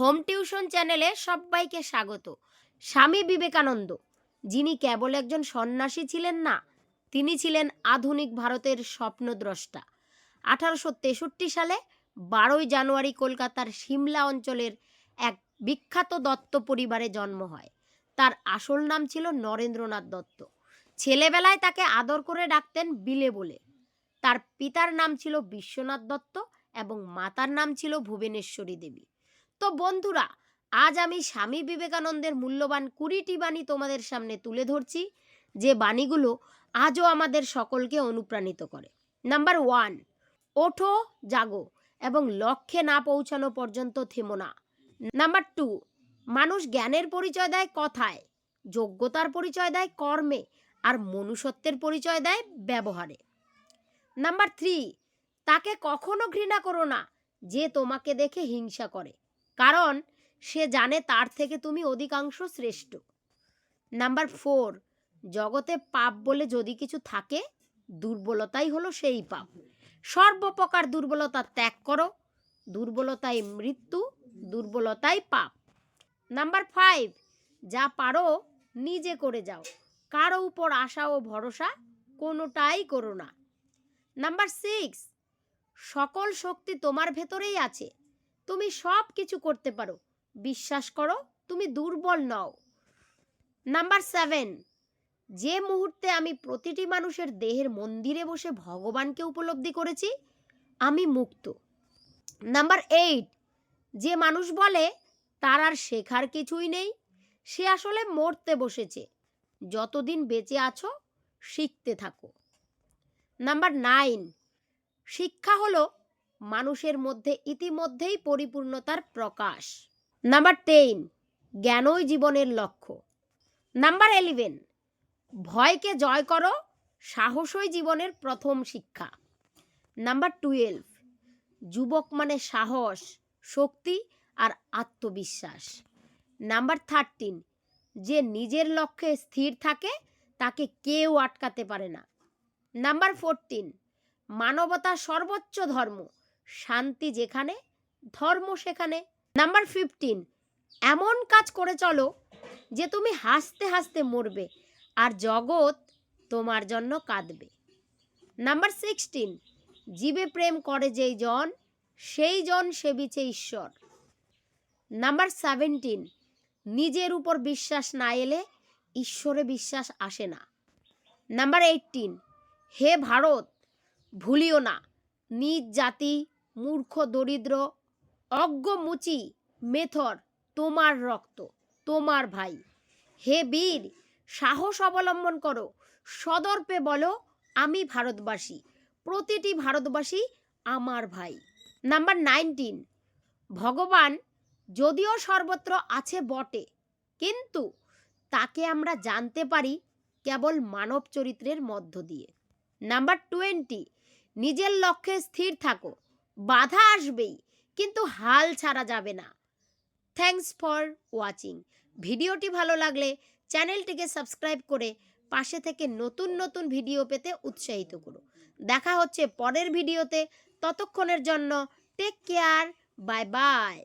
Home tuition চ্যানেলে সবাইকে স্বাগত। স্বামী বিবেকানন্দ, যিনি কেবল একজন সন্ন্যাসী ছিলেন না, তিনি ছিলেন আধুনিক ভারতের স্বপ্নদ্রষ্টা। আঠারোশো তেষট্টি সালে বারোই জানুয়ারি কলকাতার সিমলা অঞ্চলের এক বিখ্যাত দত্ত পরিবারে জন্ম হয়। তার আসল নাম ছিল নরেন্দ্রনাথ দত্ত। ছেলেবেলায় তাকে আদর করে ডাকতেন বিলে বলে। তার পিতার নাম ছিল বিশ্বনাথ দত্ত এবং মাতার নাম ছিল ভুবনেশ্বরী দেবী। তো বন্ধুরা, আজ আমি স্বামী বিবেকানন্দের মূল্যবান কুড়িটি বাণী তোমাদের সামনে তুলে ধরছি, যে বাণীগুলো আজও আমাদের সকলকে অনুপ্রাণিত করে। নাম্বার ওয়ান, ওঠো, জাগো এবং লক্ষ্যে না পৌঁছানো পর্যন্ত থেমো না। নাম্বার টু, মানুষ জ্ঞানের পরিচয় দেয় কথায়, যোগ্যতার পরিচয় দেয় কর্মে আর মনুষ্যত্বের পরিচয় দেয় ব্যবহারে। নাম্বার থ্রি, তাকে কখনো ঘৃণা করো না, যে তোমাকে দেখে হিংসা করে। কারণ সে জানে তার থেকে তুমি অধিকাংশ শ্রেষ্ঠ। নাম্বার ফোর, জগতে পাপ বলে যদি কিছু থাকে, দুর্বলতাই হলো সেই পাপ। সর্বপ্রকার দুর্বলতা ত্যাগ করো, দুর্বলতাই মৃত্যু, দুর্বলতাই পাপ। নাম্বার ফাইভ, যা পারো নিজে করে যাও। কারও উপর আশা ও ভরসা কোনোটাই করো না। নাম্বার সিক্স, সকল শক্তি তোমার ভেতরেই আছে। তুমি সব কিছু করতে পারো। বিশ্বাস করো, তুমি দুর্বল নও। নাম্বার সেভেন, যে মুহূর্তে আমি প্রতিটি মানুষের দেহের মন্দিরে বসে ভগবানকে উপলব্ধি করেছি, আমি মুক্ত। নাম্বার এইট, যে মানুষ বলে, তার আর শেখার কিছুই নেই, সে আসলে মরতে বসেছে। যতদিন বেঁচে আছো, শিখতে থাকো। নাম্বার নাইন, শিক্ষা হলো মানুষের মধ্যে ইতিমধ্যেই পরিপূর্ণতার প্রকাশ। নাম্বার টেন জ্ঞানই জীবনের লক্ষ্য। নাম্বার ইলেভেন ভয়কে জয় করো, সাহসই জীবনের প্রথম শিক্ষা। নাম্বার টুয়েলভ যুবক মানে সাহস, শক্তি আর আত্মবিশ্বাস। নাম্বার থার্টিন যে নিজের লক্ষ্যে স্থির থাকে, তাকে কেউ আটকাতে পারে না। নাম্বার ফোরটিন মানবতা সর্বোচ্চ ধর্ম। শান্তি যেখানে, ধর্ম সেখানে। নাম্বার ফিফটিন এমন কাজ করে চলো যে তুমি হাসতে হাসতে মরবে আর জগৎ তোমার জন্য কাঁদবে। নাম্বার সিক্সটিন জীবে প্রেম করে যেই জন, সেই জন সেবিছে ঈশ্বর। নাম্বার সেভেন্টিন নিজের উপর বিশ্বাস না এলে ঈশ্বরে বিশ্বাস আসে না। নাম্বার এইটিন হে ভারত, ভুলিও না, নিজ জাতি মূর্খ, দরিদ্র অজ্ঞ মুচি মেথর, তোমার রক্ত, তোমার ভাই। হে বীর, সাহস অবলম্বন করো। সদর্পে বলো, আমি ভারতবাসী। প্রতিটি ভারতবাসী আমার ভাই। নাম্বার নাইনটিন, ভগবান যদিও সর্বত্র আছে বটে, কিন্তু তাকে আমরা জানতে পারি কেবল মানব চরিত্রের মধ্য দিয়ে। নাম্বার টোয়েন্টি, নিজের লক্ষ্যে স্থির থাকো। বাধা আসবেই, কিন্তু হাল ছাড়া যাবে না। থ্যাংকস ফর ওয়াচিং ভিডিওটি ভালো লাগলে চ্যানেলটিকে সাবস্ক্রাইব করে পাশে থেকে নতুন নতুন ভিডিও পেতে উৎসাহিত করো। দেখা হচ্ছে পরের ভিডিওতে। ততক্ষণের জন্য টেক কেয়ার বাই বাই